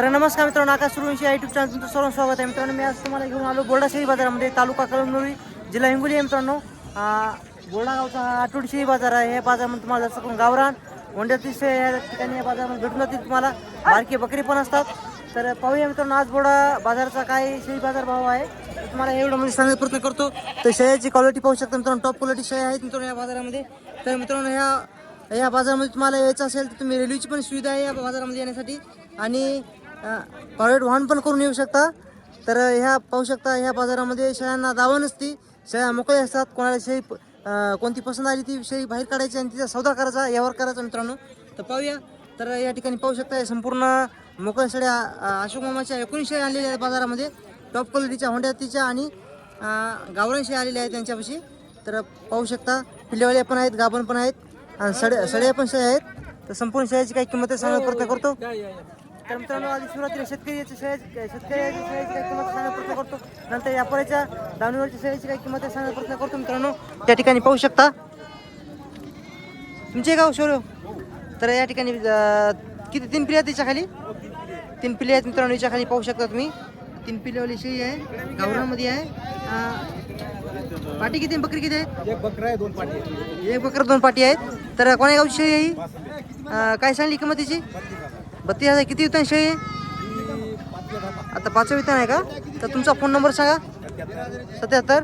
तर नमस्कार मित्रांनो आकाश सुरवंशी या युट्यूब चॅनल तुमचं सर्व स्वागत आहे. मित्रांनो मी आज तुम्हाला घेऊन आलो बोर्डा शेळी बाजारामध्ये तालुका कळमनुरी जिल्हा हिंगोली आहे मित्रांनो. बोर्डा गावचा हा आठवडी शेळी बाजार आहे. या बाजारामध्ये तुम्हाला जास्त करून गावरान वंड्यातील शेळी या ठिकाणी या बाजारामध्ये भेटून जातील तुम्हाला. बारके बकरी पण असतात. तर पाहूया मित्रांनो आज बोर्डा बाजाराचा काय शेळी बाजार भाव आहे तुम्हाला एवढं म्हणजे सांगण्याचा प्रयत्न करतो. तर शेळ्याची क्वालिटी पाहू शकता मित्रांनो टॉप क्वालिटी शेळ्या आहेत मित्रांनो या बाजारामध्ये. तर मित्रांनो ह्या या बाजारामध्ये तुम्हाला यायचं असेल तर तुम्ही रेल्वेची पण सुविधा आहे या बाजारामध्ये येण्यासाठी. आणि प्रायव्हेट वाहन पण करून येऊ शकता. तर ह्या पाहू शकता ह्या बाजारामध्ये शेळ्यांना दावा नसती शेळ्या मोकळे असतात. कोणाला शेळी प- कोणती पसंत आली ती शेळी बाहेर काढायची आणि तिचा सौदा करायचा यावर करायचा मित्रांनो. तर पाहूया. तर या ठिकाणी पाहू शकता संपूर्ण मोकळ्या शेळ्या अशोक मामाच्या एकूण शेळ्या आणलेल्या आहेत बाजारामध्ये. टॉप क्वालिटीच्या होंड्यातीच्या आणि अं, गावरान शेळ्या आलेल्या आहेत त्यांच्यापाशी. तर पाहू शकता पिल्लेवाल्या पण आहेत गाभण पण आहेत आणि सड्या सड्या पण शेळ्या आहेत. तर संपूर्ण शेळ्याची काही किंमत सांगण्याचा प्रयत्न करतो. तर मित्रांनो आधी सुरुवातीला शेतकरी याच्या शेळ्या शेतकऱ्याच्या शेळ्याची काही किंमत सांगण्याचा प्रयत्न करतो. नंतर व्यापाऱ्याच्या दावणीवरच्या शेळ्याची काही किंमत आहे सांगण्याचा प्रयत्न करतो मित्रांनो. त्या ठिकाणी पाहू शकता. तुमचे गाव शोरो? तर या ठिकाणी किती? तीन आहेत तिच्या खाली? तीन पिढ्या आहेत मित्रांनो याच्या खाली पाहू शकता तुम्ही. तीन पिढ्यावाली शेळी आहे गावरामध्ये आहे. पाटी किती आहे? बकरी किती आहेत? एक बकरा आहे दोन पाठी एक बकर दोन पाटी आहेत. तर कोण्या गावची शेळी आहे काय सांगली किंमत तिची बत्तीस हजार किती वितान शेळी आहे आता पाचव्या वितान आहे का? तर तुमचा फोन नंबर सांगा. सत्याहत्तर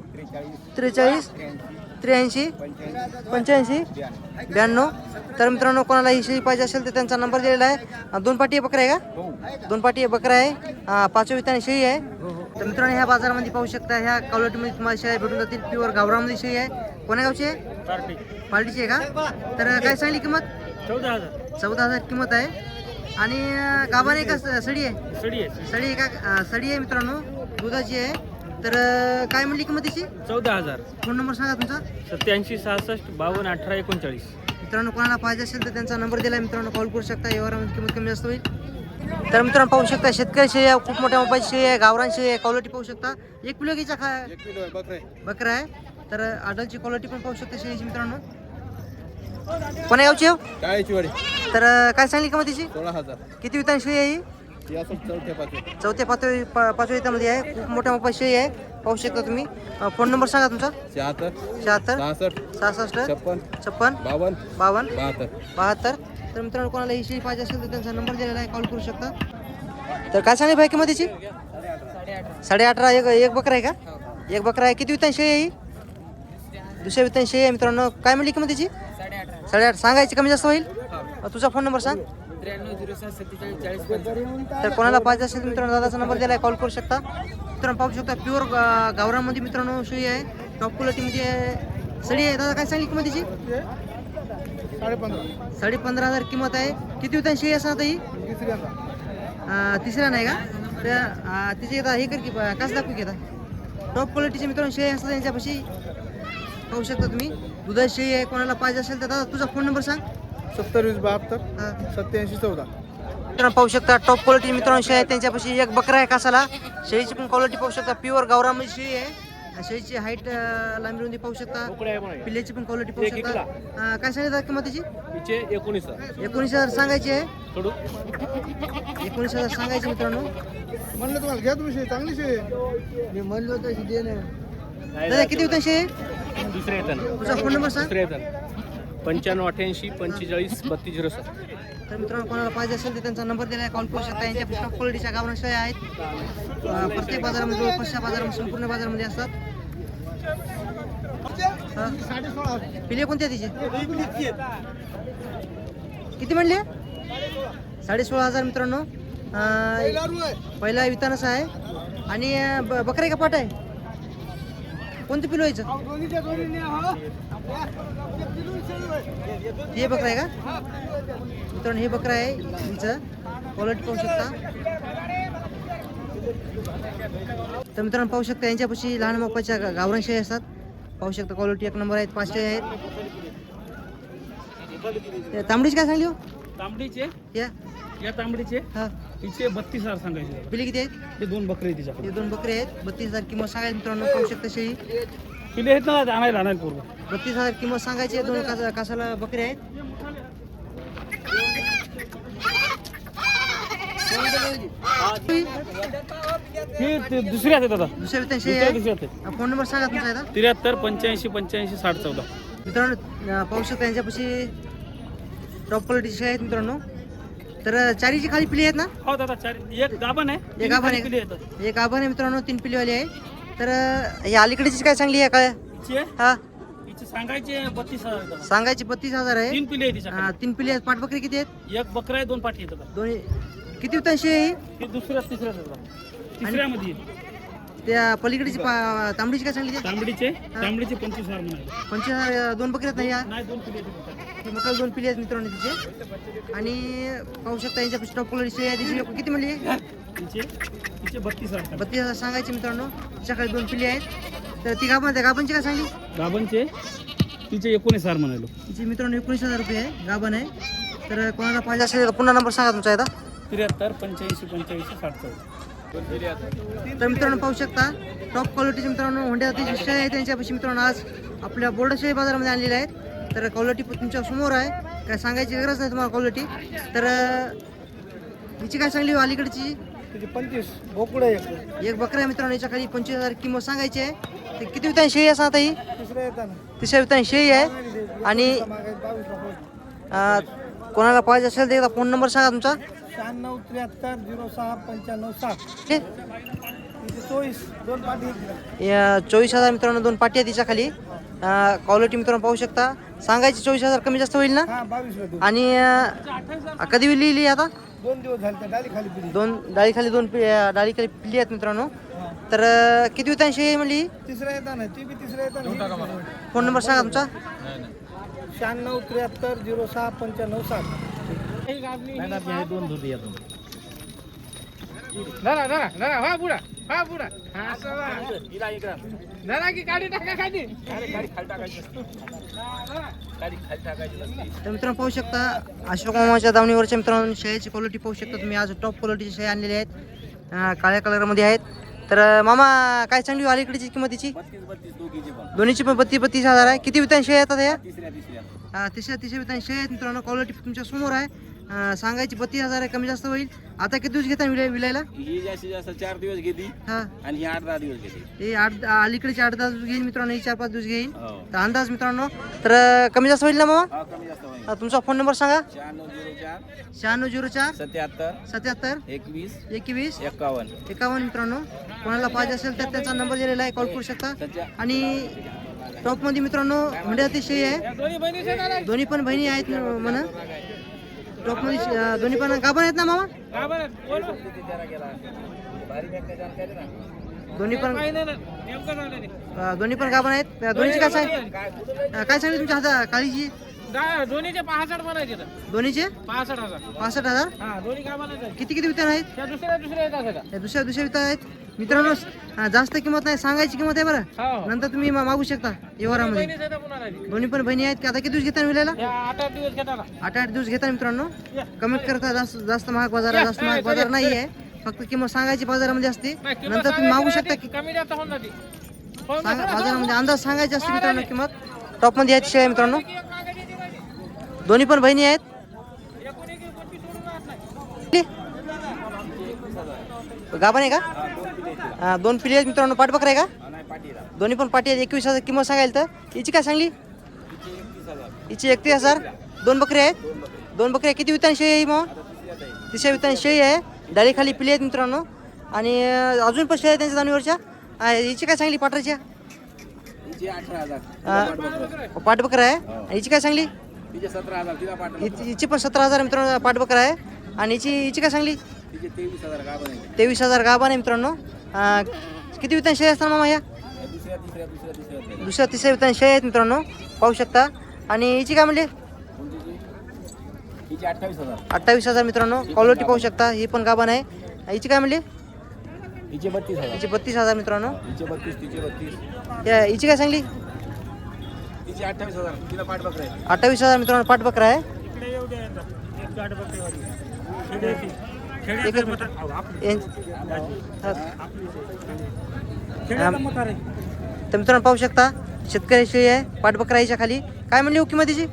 त्रेचाळीस त्र्याऐंशी पंच्याऐंशी ब्याण्णव. तर मित्रांनो कोणाला ही शेळी पाहिजे असेल तर त्यांचा नंबर दिलेला आहे. दोन पाटी बकरा आहे का? दोन पाटी बकरा आहे. पाचव्या विताने शेळी आहे. तर मित्रांनो ह्या बाजारामध्ये पाहू शकता ह्या कवलटीमध्ये तुम्हाला शेळ्या भेटून जातील. प्युअर गावरामध्ये शेळी आहे. कोण्या गावची आहे? पार्टीची आहे का? तर काय सांगली किंमत? चौदा हजार. चौदा हजार किंमत आहे. आणि आहे का स- सडी आहे. सडी आहे सडी. आहे का? सडी आहे मित्रांनो. दुधाची आहे. तर काय म्हणली किंमत तिची चौदा हजार. फोन नंबर सांगा तुमचा. सत्याऐंशी सहासष्ट बावन्न अठरा एकोणचाळीस. मित्रांनो कोणाला पाहिजे असेल तर त्यांचा नंबर दिला मित्रांनो कॉल करू शकता. व्यवहारामध्ये किंमत कमी जास्त होईल. तर मित्रांनो पाहू शकता शेतकरी शेळी आहे खूप मोठ्या मोबाईल शेळी आहे. गावरान शेळी आहे. क्वालिटी पाहू शकता. एक किलो घ्यायचा खा एक किलो बकरे बकरा आहे. तर आडलची क्वालिटी पण पाहू शकता शेळीची मित्रांनो. कोण्या गावची हो? काळ्याची वाडी तर काय सांगली किंमत तिची? सोळा हजार किती वितान शेळी आहे ही? असं चौथ्या पाचव्या चौथ्या पाचव्या पा- पाचव्या इथामध्ये आहे. खूप मोठ्या मोठा शेळी आहे. पाहू शकता तुम्ही. अं, फोन नंबर सांगा तुमचा. शहात्तर. शहात्तर. सहासष्ट. सहासष्ट. छप्पन. छप्पन. बावन्न. बावन्न. बहात्तर. बहात्तर. तर मित्रांनो कोणाला ही शेळी पाहिजे असेल तर त्यांचा नंबर दिलेला आहे. कॉल करू शकता. तर काय सांगली भाई किंमत तिची? साडे अठरा एक एक बकरा आहे का? एक बकरा आहे. किती वितान शेळी आहे ही? दुसऱ्या शेळी आहे मित्रांनो. काय म्हणली किंमत तिची? साडेआठ सांगायची कमी जास्त होईल? तुझा फोन नंबर सांग. तर कोणाला पाहिजे असेल तर मित्रांनो दादाचा नंबर दिला आहे कॉल करू शकता. मित्रांनो पाहू शकता प्युअर गावरामध्ये मित्रांनो शेळी आहे. टॉप क्वालिटीमध्ये सडी आहे. दादा काय सांगली किंमत तिची? साडे पंधरा साडे पंधरा हजार किंमत आहे. किती होता शेळी असं आता ही? तिसऱ्या नाही का? तर तिचे आता हे कर की कसं दाखवू आता? टॉप क्वालिटीचे मित्रांनो शेळी असतात त्यांच्यापाशी. पाहू शकता तुम्ही. दुधाची शेळी आहे कोणाला पाहिजे असेल तर दादा तुझा फोन नंबर सांग. सत्तर वीस बहात्तर सत्याऐंशी चौदा. मित्रांनो पाहू शकता टॉप क्वालिटी मित्रांनो शेळी आहे त्यांच्यापाशी एक बकरा आहे कासाला. शेळीची पण क्वालिटी पाहू शकता प्युअर गावरामध्ये शेळी आहे. शेळीची हाईट लांबी रुंदी पाहू शकता. पिल्ल्याची पण क्वालिटी पाहू शकता. काय सांगितलं किंमत त्याची एकोणीस हजार. एकोणीस हजार सांगायची आहे. एकोणीस हजार सांगायची मित्रांनो. म्हणलं तुम्हाला घ्या तुम्ही शेळी चांगली शेळी. मी म्हणलो तर दादा किती होता शे दुसऱ्या येतात तुझा फोन नंबर सांग. दुसऱ्या येतात पंच्याण्णव अठ्ठ्याऐंशी पंचेचाळीस बत्तीस झिरो सात तर मित्रांनो कोणाला पाहिजे असेल तर त्यांचा नंबर दिला आहे कॉल करू शकता. यांच्या टॉप क्वालिटीच्या गावना शेळ्या आहेत. अं, प्रत्येक बाजारामध्ये जवळपासच्या बाजारामध्ये संपूर्ण बाजारामध्ये असतात. पिले कोणते तिचे? किती म्हणले? साडे सोळा हजार मित्रांनो. अं, पहिला वितानच आहे. आणि अं, ब- बकरा का पाट आहे? कोणतं पिलो यायचं हे. बकरा आहे का? मित्रांनो हे बकरा आहे तुमचं क्वालिटी पाहू शकता. तर मित्रांनो पाहू शकता यांच्यापाशी लहान मोपाच्या गा- गावरान शेळी असतात. पाहू शकता क्वालिटी एक नंबर आहेत पाच शेळी आहेत. तांबडीची काय सांगली हो? तांबडीचे? या. या तांबडीचे? हा. तिचे बत्तीस हजार सांगायचे पिले किती आहेत? ते दोन बकरे तिच्याकडे. हे दोन बकरे आहेत. बत्तीस हजार किंमत सांगायची मित्रांनो पाहू शकता शेळी पिले आहेत ना आणायला आणायला पूर्व बत्तीस हजार किंमत सांगायची आहे. दोन कासा कासाला बकरे आहेत? हे ते दुसऱ्यात आहे दादा दुसऱ्या शेळी दुसऱ्या आहे आहे फोन नंबर सांगा तुमचा एकदा. त्र्याहत्तर पंच्याऐंशी पंच्याऐंशी साठ चौदा. मित्रांनो अं, पाहू शकता यांच्यापाशी टॉप क्वालिटीचे आहेत मित्रांनो. तर चारीची खाली पिली आहेत ना? हो दादा चार. एक गाभण आहे एक गाभण आहे. एक आभार आहे मित्रांनो तीन पिलीवाली आहे. तर या अलीकडची काय चांगली आहे काय हा. हिचे सांगायचे बत्तीस हजार आहे दादा. सांगायची बत्तीस हजार आहे. तीन पिले आहे तीन पिली आहेत. पाठबकरी किती आहेत? एक बकरा आहे दोन पाठी येतात दोन्ही. किती वित्तांशी आहे ही? दुसऱ्या तिसऱ्या दादा. तिसऱ्यामध्ये आहे. त्या पलीकडची पा- तांबडीची काय सांगली तांबडीचे तांबडीचे पंचवीस हजार म्हणाले पंचवीस हजार दोन बकरी आहेत नाही या? नाही दोन पिले मका दोन पिली आहेत मित्रांनो तिचे. आणि पाहू शकता यांच्यापाशी टॉप क्वालिटी शेळी आहे तिची किती म्हणली? बत्तीस हजार बत्तीस हजार सांगायची मित्रांनो. तिच्याकडे दोन पिली आहेत. तर ती गाभण गाभणची काय सांगली? गाभणचे? तिचे एकोणीस हजार म्हणालो. तिची मित्रांनो एकोणीस हजार रुपये आहे. गाभण आहे. तर कोणाला पाहिजे असेल तर पुन्हा नंबर सांगा तुमचा एकदा. त्र्याहत्तर पंच्याऐंशी पंच्याऐंशी साठ चौदा. तर मित्रांनो पाहू शकता टॉप क्वालिटीचे मित्रांनो होंड्या शेळी आहे त्यांच्यापाशी मित्रांनो आज आपल्या बोर्डशाही बाजारामध्ये आणलेले आहेत. तर क्वालिटी तुमच्यासमोर आहे. काय सांगायची गरज नाही तुम्हाला क्वालिटी. तर हिची काय सांगली हो अलीकडची? पंचवीस. बोकडं एक. एक बकरा आहे मित्रांनो याच्या खाली पंचवीस हजार किंमत सांगायची आहे. ते किती वितान शेळी असं आता ही? तिसऱ्या वितान शेळी आहे. आणि कोणाला पाहिजे असेल तर एकदा फोन नंबर सांगा तुमचा. शहाण्णव त्र्याहत्तर झिरो सहा पंच्याण्णव? तिचे चोवीस. दोन पाठी या चोवीस हजार मित्रांनो दोन पाटी आहे तिच्या खाली. क्वालिटी मित्रांनो पाहू शकता. सांगायची चोवीस हजार कमी जास्त होईल ना? हा बावीस आणि अं, कधी लिहिली आता? दोन दिवस झाले त्या डाली खाली पिली. दोन डाळीखाली दोन पि- अं, डाळीखाली पिल्ली आहेत मित्रांनो. तर अं, किती आहे म्हणली? तिसऱ्या येताना ती बी तिसऱ्या येताना फोन नंबर सांगा तुमचा. शहाण्णव त्र्याहत्तर झिरो सहा पंच्याण्णव साठ दोन धरा हा बुडा हा बुडा हा सवा जरा की गाडी टाका खाली. तर मित्रांनो पाहू शकता अशोक मामाच्या दावणीवरच्या मित्रांनो शाळेची क्वालिटी पाहू शकता तुम्ही. आज टॉप क्वालिटीची शेळी आणलेल्या आहेत. अं, काळ्या कलरमध्ये आहेत. तर अं, मामा काय चांगली हो अलीकडची किंमतीची? दोन्हीची पण बत्तीस बत्तीस हजार आहे. किती वितान शेळी येतात या हा, तिसऱ्या तिसऱ्या वितान शेळी आहेत. मित्रांनो क्वालिटी तुमच्यासमोर आहे. सांगायची बत्तीस हजार आहे कमी जास्त होईल. आता किती दिवस घेता विलाय विलायला? ही जास्तीत जास्त चार दिवस घेते हा. आणि ही आठ दहा दिवस घेते. हे आठ अलीकडचे आठ दहा दिवस घेईल मित्रांनो ही चार पाच दिवस घेईल हो. तर अंदाज मित्रांनो तर कमी जास्त होईल ना हा, तुमचा फोन नंबर सांगा. शहाण्णव झिरो चार सत्याहत्तर सत्याहत्तर एकवीस एकवीस एक्कावन्न एकावन्न मित्रांनो. कोणाला पाहिजे असेल तर त्यांचा नंबर दिलेला आहे कॉल करू शकता. सध्या आणि टॉपमध्ये मित्रांनो म्हणजे शेळी आहे. दोन्ही पण बहिणी आहेत म्हणा. टॉपमध्ये शे- अं, दोन्ही पण गाभण आहेत ना मामा? दोन्ही पण दोन्ही पण गाभण आहेत? दोन्हीची काय सांग काय सांगली तुमच्या हाता काळीची? दोन्हीचे? पासष्ट तर दोन्हीचे पासष्ट हजार पासष्ट हजार हा किती किती वितान आहेत? दुसऱ्या दुसऱ्या दुसऱ्या वितान आहेत? मित्रांनो जास्त किंमत नाही सांगायची किंमत आहे बरं. हो. नंतर तुम्ही मागू शकता राहिली. दोन्ही पण बहिणी आहेत की? आता किती दिवस घेता विलायला? या आठ आठ दिवस घेताना मित्रांनो. कमेंट करता जास्त जास्त महाग बाजार जास्त महाग बाजार नाही आहे. फक्त किंमत सांगायची बाजारामध्ये असते. नंतर तुम्ही मागू शकता की बाजारामध्ये अंदाज सांगायची असते मित्रांनो किंमत. टॉपमध्ये आहेत शेळ्या मित्रांनो. दोन्ही पण बहिणी आहेत. गाभण आहे का? हा, दोन पिली आहेत मित्रांनो पाठबकरा आहे का? दोन्ही पण पाठी आहेत. एकवीस हजार किंमत सांगायला तर. हिची काय सांगली? हिची एकतीस हजार. दोन बकरी आहेत. दोन बकऱ्या किती वितान शेळी आहे ही मग? तिसऱ्या वितान शेळी आहे डाळीखाली पिली आहेत मित्रांनो. आणि अजून पण शेळी आहेत त्यांच्या दाणीवरच्या. आ, हिची काय सांगली पाटरच्या पाठबकरा आहे. आणि हिची काय सांगली? हिची पण सतरा हजार मित्रांनो पाठबकरा आहे. आणि हिची हिची काय सांगली? तेवीस हजार गाभा आहे मित्रांनो. किती वितान शेळी असतात मामा ह्या दुसऱ्या तिसऱ्या वितान आहेत. मित्रांनो. पाहू शकता. आणि हिची काय म्हणली हिची अठ्ठावीस हजार. मित्रांनो. क्वालिटी पाहू शकता. ही पण गाभण आहे हिची काय म्हणली हिचे बत्तीस हजार. हिची बत्तीस हजार मित्रांनो. हिचे बत्तीस तिचे बत्तीस. या हिची काय सांगली? तिचे अठ्ठावीस हजार. तिला पाठ बकरे अठ्ठावीस हजार मित्रांनो पाठबकरा आहे. मिनिट. तर. मित्रांनो पाहू शकता शेतकरी शेळी आहे पाठबकरा याच्या खाली. काय म्हणली हो किंमत तिची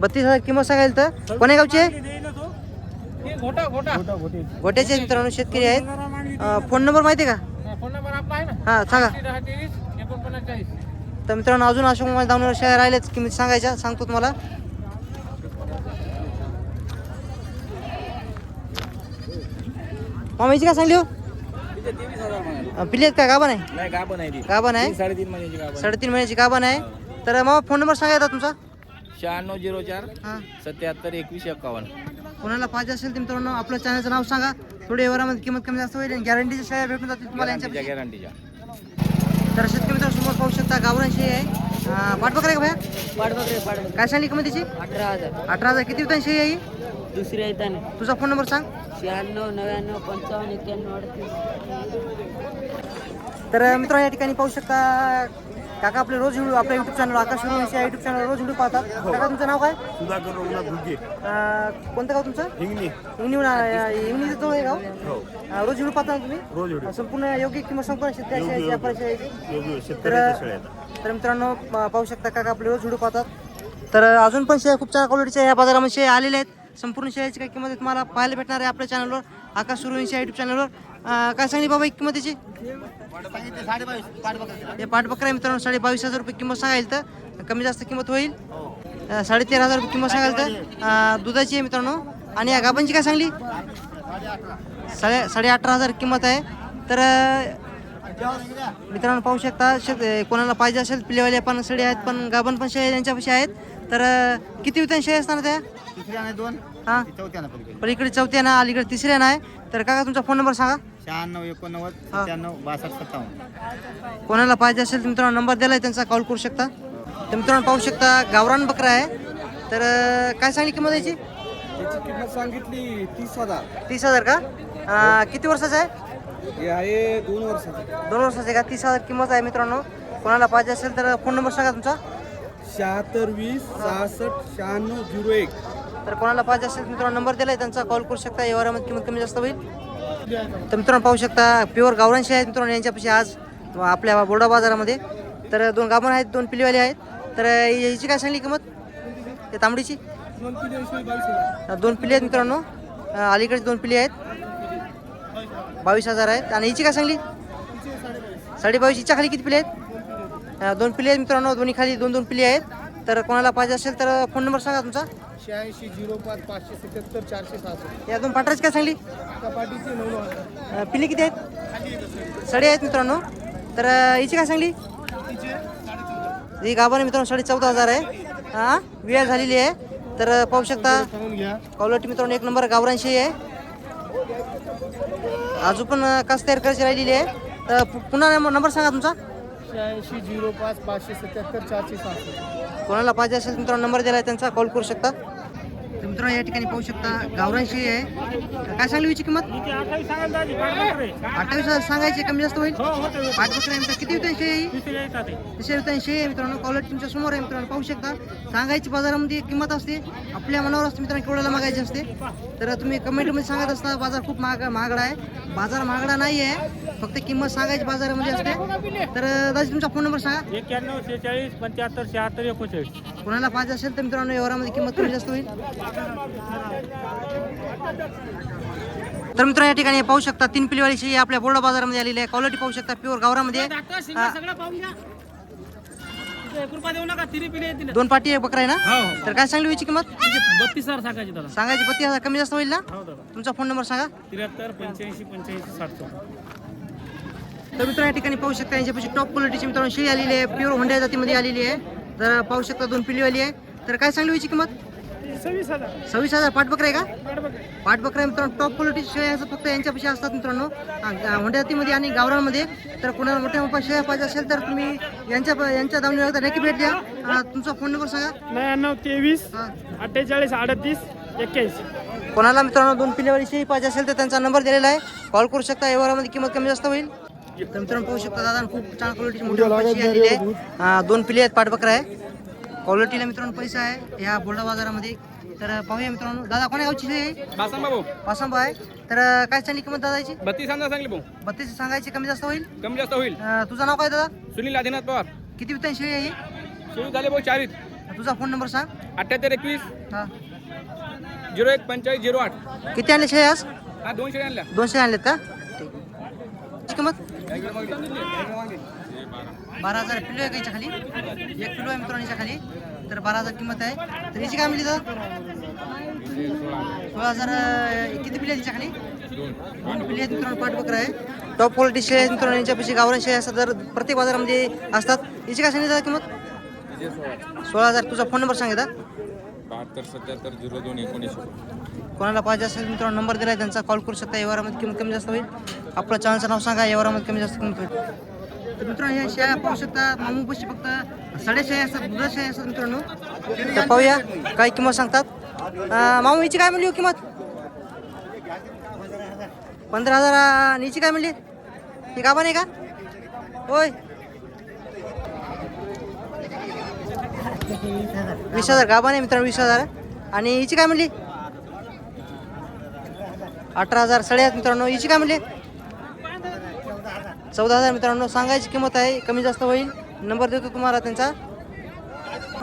बत्तीस हजार किंमत सांगायला तर. कोण्या गावची? आहे हे घोटा घोटा. गोट्याचे आहेत मित्रांनो शेतकरी आहेत. फोन नंबर माहिती आहे का? हा, फोन नंबर आपला आहे ना. हां सांगा. तर मित्रांनो अजून अशोक शेअर राहिलेच किंमत सांगायच्या सांगतो तुम्हाला. मामाची काय सांगली हो? आहेत का आहे? नाही गाभण आहे तीन साडेतीन महिन्याची गाभण साडेतीन महिन्याची गाभण आहे. तर मामा फोन नंबर सांगायचा तुमचा. शहाण्णव झिरो चार हां. सत्याहत्तर एकवीस एक्कावन्न कोणाला पाहिजे असेल तर मित्रांनो आपल्या चॅनलचं नाव सांगा. थोडी व्यवहारामध्ये किंमत कमी जास्त होईल गॅरंटीच्या शेळ्या भेटून जातील तुम्हाला यांच्या गॅरंटीच्या गॅरंटीच्या तर शेतकरी मित्रांनो समोर पाहू शकता गावरान शेळी आहे. अं, पाठबकरा आहे का भया? पाठबकरे पाठबकरे काय सांगली किंमत तिची अठरा हजार. अठरा हजार. किती होता शेळी आहे? दुसऱ्या येताना तुझा फोन नंबर सांग. शहाण्णव नव्याण्णव पंचावन्न एक्क्याण्णव अडतीस. तर मित्रांनो या ठिकाणी पाहू शकता काका आपले रोज व्हिडिओ आपल्या युट्यूब चॅनल आकाश विषय युट्यूब चॅनल रोज व्हिडिओ पाहतात. काका तुमचं नाव काय? सुधाकर रघुनाथ कोणतं गाव तुमचं? हिंगणी. इंगणी इंगणी जवळ आहे गाव? हो. रोज व्हिडिओ पाहता ना तुम्ही? रोज व्हिडिओ संपूर्ण योग्य किंमत संपूर्ण. योग्य तर. तर मित्रांनो पाहू शकता काका आपले रोज व्हिडिओ पाहतात. तर अजून पण शेळ्या खूप चांगल्या क्वालिटीच्या या बाजारामध्ये आलेल्या आहेत. संपूर्ण शेळ्याची काय किंमत आहे तुम्हाला पाहायला भेटणार आहे आपल्या चॅनलवर आकाश सुरवंशी युट्यूब चॅनलवर काय सांगली बाबा ही किंमतीची? हे पाठबकरा आहे मित्रांनो साडे बावीस हजार रुपये किंमत सांगायला तर कमी जास्त किंमत होईल. साडेतेरा हजार रुपये किंमत सांगायला तर दुधाची आहे मित्रांनो. आणि या गाबांची काय सांगली? साडे साडे अठरा हजार किंमत आहे. तर मित्रांनो पाहू शकता शेत कोणाला पाहिजे असेल पिलेवाले पण सडे आहेत पण गाभण पण शेळ्या यांच्यापाशी आहेत. तर किती होत्या शेळ्या असणार त्या? तिसऱ्याने दोन. हां. चौथ्यानं पलीकडे. पलीकडे चौथ्या ना अलीकडे तिसऱ्या नाही. तर काका तुमचा फोन नंबर सांगा. शहाण्णव एकोणनव्वद. सत्त्याण्णव बासष्ट सत्तावन्न. कोणाला पाहिजे असेल तर मित्रांनो नंबर दिला आहे त्यांचा कॉल करू शकता. तर मित्रांनो पाहू शकता गावरान बकरा आहे. तर अं, काय सांगली किंमत याची? त्याची किंमत सांगितली तीस हजार. तीस हजार का? अं, किती वर्षाचा आहे? हे आहे दोन वर्षाचे. दोन वर्षाचे का? तीस हजार किंमत आहे मित्रांनो. कोणाला पाहिजे असेल तर फोन नंबर सांगा तुमचा. शहात्तर वीस सहासष्ट शहाण्णव झिरो एक. तर कोणाला पाहिजे असेल मित्रांनो नंबर दिला आहे त्यांचा कॉल करू शकता. व्यवहारामध्ये किंमत कमी जास्त होईल. तर मित्रांनो पाहू शकता प्युअर गावरांशी आहेत मित्रांनो यांच्यापाशी आज आपल्या बोर्डा बाजारामध्ये. तर दोन गाभण आहेत दोन पिलीवाले आहेत. तर याची काय सांगली किंमत? त्या तांबडीची? दोन पिली आहेत मित्रांनो. अं, अलीकडे दोन पिली आहेत. बावीस हजार आहेत. आणि हिची काय सांगली? साडे बावीस हिच्या खाली किती पिले आहेत? दोन पिली आहेत मित्रांनो. दोन्ही खाली दोन दोन पिली आहेत. तर कोणाला पाहिजे असेल तर फोन नंबर सांगा तुमचा. शहाऐंशी झिरो पाच पाचशे सत्याहत्तर चारशे सहासष्ट. या दोन पाठराची काय सांगली? कपाटीचे नऊ हजार. अं, पिल्ले किती आहेत? साडे आहेत मित्रांनो. तर अं, हिची काय सांगली? ही गाभा मित्रांनो साडे चौदा हजार आहे. हां? वेळ झालेली आहे. तर अं, पाहू शकता सांगून घ्या. क्वालिटी मित्रांनो एक नंबर गावरांशी आहे. अजून पण अं, कास तयार करायची राहिलेली आहे. तर पु- पुन्हा नंबर सांगा तुमचा. शहाऐंशी झिरो पाच पाचशे सत्याहत्तर चारशे सहासष्ट. कोणाला पाहिजे असेल तर मित्रांनो नंबर दिला आहे त्यांचा कॉल करू शकता. मित्र या ठिकाणी पाहू शकता. गावरांशी आहे. काय सांगली हिची किंमत? अठ्ठावीस हजार सांगायची कमी जास्त होईल? पाच बकऱ्या किती होते शेळी तिसऱ्या आहे मित्रांनो. कॉलर तुमच्यासमोर आहे मित्रांनो. पाहू शकता. सांगायची बाजारामध्ये किंमत असते. आपल्या मनावर असते मित्रांनो केवढ्याला मागायची असते. तर तुम्ही कमेंटमध्ये सांगत असता बाजार खूप महाग महागडा आहे. बाजार महागडा नाही आहे. फक्त किंमत सांगायची बाजारामध्ये असते. तर दादा तुमचा फोन नंबर सांगा. एक्क्याण्णव शेहेचाळीस पंच्याहत्तर शहात्तर एकोणचाळीस. कोणाला पाहिजे असेल तर मित्रांनो व्यवहारामध्ये किंमत कमी जास्त होईल. तर मित्रांनो या ठिकाणी पाहू शकता तीन पिलीवाली शेळी आपल्या बोर्डा बाजारामध्ये आलेली आहे. क्वालिटी पाहू शकता प्युअर गावरामध्ये. एक दोन पाटी आहे बकरा आहे ना? हो. तर काय सांगली याची किंमत? बत्तीस हजार सांगायचे दादा सांगायची बत्तीस हजार कमी जास्त होईल ना? हो तुमचा फोन नंबर सांगा. त्र्याहत्तर पंच्याऐंशी पंच्याऐंशी साठ तर मित्रांनो या ठिकाणी पाहू शकता यांच्यापाशी टॉप क्वालिटीची मित्रांनो शेळी आलेली आहे. प्युअर होंड्या जातीमध्ये आलेली आहे. तर पाहू शकता दोन पिलीवाली आहे. तर काय सांगली याची किंमत? सव्वीस हजार. सव्वीस हजार. पाठ बकरा आहे का? पाठ बकरा आहे. मित्रांनो. टॉप क्वालिटी शेळ्या असं फक्त यांच्यापाशी असतात मित्रांनो. होंड्या जातीमध्ये आणि गावरांमध्ये तर कोणाला मोठ्या मोठ्या शेळ्या पाहिजे असेल तर तुम्ही यांच्या यांच्या एकदा नक्की भेट द्या. तुमचा फोन नंबर सांगा. नव्याण्णव तेवीस. अठ्ठेचाळीस अडतीस एक्क्याऐंशी कोणाला मित्रांनो दोन पिल्लेवाली शेळी पाहिजे असेल तर त्यांचा नंबर दिलेला आहे. कॉल करू शकता व्यवहारामध्ये किंमत कमी जास्त होईल. मित्रांनो पाहू शकता दादा खूप चांगल्या क्वालिटीची मोठी पैसे आलेली आहे दोन पिल्ले आहेत पाठबकरा आहे क्वालिटीला मित्रांनो पैसा आहे या बोर्डा बाजारामध्ये. तर पाहूया मित्रांनो. दादा कोण्या गावची आहे बासंबा भाऊ पासंबा आहे. तर काय सांगली किंमत दादाची? बत्तीस हजार सांगली भाऊ. बत्तीस सांगायची कमी जास्त होईल? कमी जास्त होईल. तुझं नाव काय दादा? सुनील आदिनाथ पवार. किती विकताय शेळी आहे ही? सुरू झाले भाऊ चाळीस. तुझा फोन नंबर सांग. अठ्याहत्तर एकवीस. हा. झिरो एक पंचेचाळीस झिरो आठ. किती आणले शेळी आज? हा दोनशे आणल्या. दोनशे आणलेत का? किंमत? बारा हजार किलो आहे का याच्या खाली. एक किलो आहे मित्रांच्या खाली. तर बारा हजार किंमत आहे. तर याची काय मिळली तर? सोळा हजार किती पिले त्याच्याखाली? दोन पिले आहेत मित्रांनो पाठ बकरा आहे. टॉप क्वालिटी शेळ्या आहेत मित्रांनो यांच्यापाशी गावरान शेळ्या असतात. तर प्रत्येक बाजारामध्ये असतात. याची काय सांगितलं किंमत? सोळा हजार. तुझा फोन नंबर सांगितला बहात्तर सत्याहत्तर झिरो दोन एकोणीस. कोणाला पाहिजे असेल मित्रांनो नंबर दिला आहे त्यांचा. कॉल करू शकता व्यवहारामध्ये किंमत कमी जास्त होईल. आपलं चॅनलचं नाव सांगा व्यवहारामध्ये कमी जास्त किंमत होईल. तर मित्रांनो ह्या शेळ्या पाहू शकता. मामू पशी फक्त साडेशे असतात दुधाशे असतात मित्रांनो. तर पाहूया काय किंमत सांगतात. मामू हिची काय म्हणली हो किंमत? पंधरा हजार आणि हिची काय म्हणली? ही गाभा नाही का? होय. वीस हजार गाभा नाही मित्रांनो वीस हजार. आणि हिची काय म्हणली? अठरा हजार साडे आहेत मित्रांनो हिची काय म्हणली? चौदा हजार मित्रांनो सांगायची किंमत आहे कमी जास्त होईल. नंबर देतो तुम्हाला त्यांचा.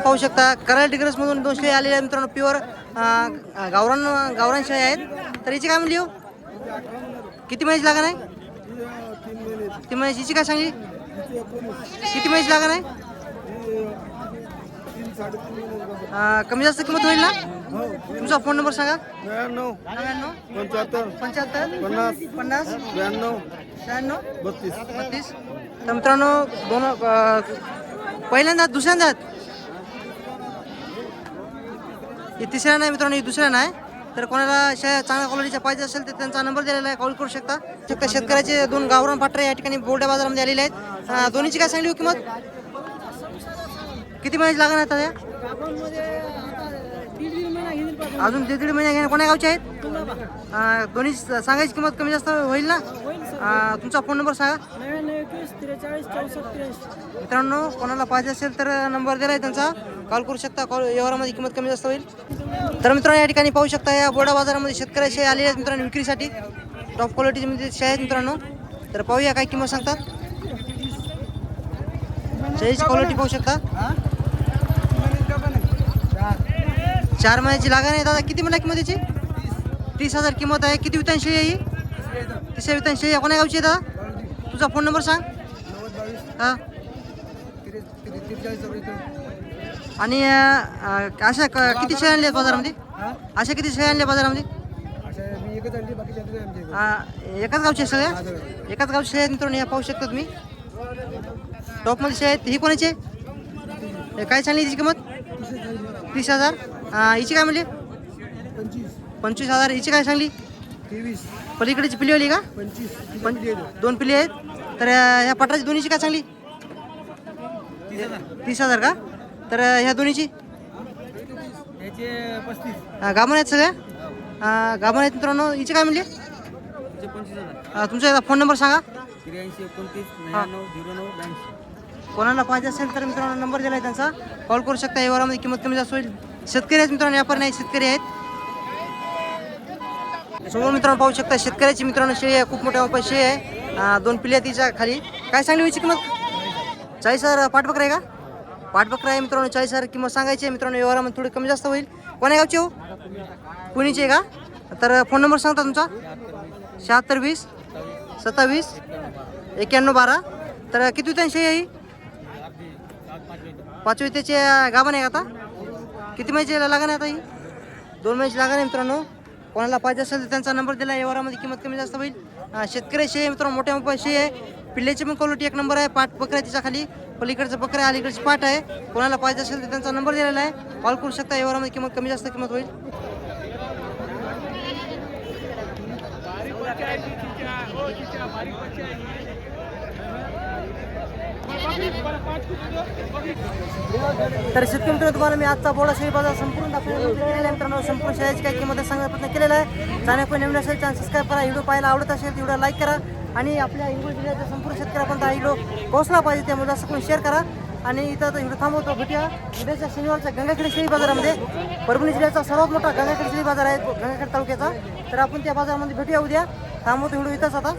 पाहू शकता कराल डिग्रसमधून दोन शेळी आलेले आहेत मित्रांनो प्युअर गावरान गावरान शिळे आहेत. तर हिची काय म्हणली हो? किती महिन्याची लागण आहे? किती महिन्याची हिची काय सांगली? किती महिन्याची लागण आहे? कमी जास्त किंमत होईल ना? तुमचा फोन नंबर सांगा. नव्याण्णव नव्याण्णव. पंच्याहत्तर पंच्याहत्तर. पन्नास पन्नास. ब्याण्णव शहाण्णव बत्तीस. बत्तीस. तर मित्रांनो दोन पहिल्यांदा दुसऱ्यांदा हे तिसऱ्या नाही मित्रांनो हे दुसऱ्या नाही. तर कोणाला शा चांगल्या क्वालिटीच्या पाहिजे असेल तर त्यांचा नंबर दिलेला आहे कॉल करू शकता. शकता शेतकऱ्याचे दोन गावरान पाटरे या ठिकाणी बोर्ड्या बाजारामध्ये आलेले आहेत. दोन्हीची काय सांगली हो किंमत? किती महिन्याची लागणार त्या अजून दीड दीड महिने घेणे कोण्या गावचे आहेत? दोन्ही सांगायची किंमत कमी जास्त होईल ना? अं, तुमचा फोन नंबर सांगा. मित्रांनो कोणाला पाहिजे असेल तर नंबर दिला आहे त्यांचा. कॉल करू शकता कॉल व्यवहारामध्ये किंमत कमी जास्त होईल. तर मित्रांनो या ठिकाणी पाहू शकता या बोडा बाजारामध्ये शेतकऱ्याचे आलेले आहेत मित्रांनो विक्रीसाठी. टॉप क्वालिटीमध्ये शेळ्या आहेत मित्रांनो. तर पाहूया काय किंमत सांगतात. शेळीची क्वालिटी पाहू शकता. चार महिन्याची लागण आहे दादा. किती म्हणला किंमत याची तीस हजार किंमत आहे. किती वितान शेळी आहे ही? तिसऱ्या वितान शेळी आहे. कोण्या गावची आहे दादा? तुझा फोन नंबर सांग. हां. आणि अशा किती शेळ्या आणल्या बाजारामध्ये? अशा किती शेळ्या आणल्या बाजारामध्ये? एकाच गावचे आहे सगळ्या एकाच गावचे शेळ्या आहेत. मित्रांनो या पाहू शकता तुम्ही. टॉपमध्ये शेळ्या आहेत. ही कोणाची आहे? काय सांगली हिची किंमत? तीस हजार. हिची काय म्हणली? पंचवीस हजार. हिची काय सांगली? पलीकडेची पिली होली का? पं दोन पिली आहेत. तर ह्या पटाची दोन्हीची काय सांगली? तीस हजार. का? तर ह्या दोन्हीची? गाभण आहेत सगळ्या? गाभण आहेत मित्रांनो. हिची काय म्हणली? तुमचा फोन नंबर सांगा. कोणाला पाहिजे असेल तर मित्रांनो नंबर दिला आहे त्यांचा. कॉल करू शकता. व्यवहारामध्ये किंमत कमी जास्त होईल. शेतकरी आहेत मित्रांनो व्यापार नाही शेतकरी आहेत. समोर मित्रांनो पाहू शकता शेतकऱ्याची मित्रांनो शेळी आहे खूप मोठ्या वापर शेळी आहे दोन पिल्या तिच्या खाली. काय सांगली व्हायची किंमत? चाळीस हजार पाठबकरा आहे का? पाठबकरा आहे मित्रांनो चाळीस हजार किंमत सांगायची आहे. मित्रांनो व्यवहारामध्ये थोडी कमी जास्त होईल. कोण्या गावची हो? पुणेची आहे का? तर फोन नंबर सांगता तुमचा. शहात्तर वीस सत्तावीस एक्क्याण्णव बारा. तर किती त्यांची शेळी आहे पाचवी त्याचे गाभण आहे का आता? किती मॅच लागणार आता ही? दोन महिन्याची लागणार आहे मित्रांनो. कोणाला पाहिजे असेल तर त्यांचा नंबर दिला. व्यवहारामध्ये किंमत कमी जास्त होईल. शेतकऱ्याशी शेतकरी शे मित्रांनो मोठ्या मोठ्या शे आहे. पिल्ल्याची पण क्वालिटी एक नंबर आहे. पाठ बकऱ्या तिच्या खाली. पलीकडचं बकऱ्या आहे, अलीकडची पाठ आहे. कोणाला पाहिजे असेल तर त्यांचा नंबर दिलेला आहे. कॉल करू शकता. व्यवहारामध्ये किंमत कमी जास्त किंमत होईल. तर शेतकरी मित्रांनो तुम्हाला मी आजचा बोळा शेळी बाजार संपूर्ण दाखवण्याचा केलेला आहे मित्रांनो संपूर्ण शेळ्याची काही किंमत आहे सांगण्याचा प्रयत्न केलेला आहे. चॅनल कोणी नवीन असेल चॅनल सबस्क्राईब करा. व्हिडिओ पाहायला आवडत असेल तर व्हिडिओ लाईक करा. आणि आपल्या हिंगोली जिल्ह्याच्या संपूर्ण शेतकऱ्यापर्यंत हा व्हिडिओ पोहोचला पाहिजे त्यामुळे जास्त करून शेअर करा. आणि इथं आता व्हिडिओ थांबवतो भेटूया. उद्याच्या शनिवारच्या गंगाखेड शेळी बाजारामध्ये. परभणी जिल्ह्याचा सर्वात मोठा गंगाखेड शेळी बाजार आहे गंगाखेड तालुक्याचा. तर आपण त्या बाजारामध्ये भेटूया उद्या. थांबवतो व्हिडिओ इथंच आता.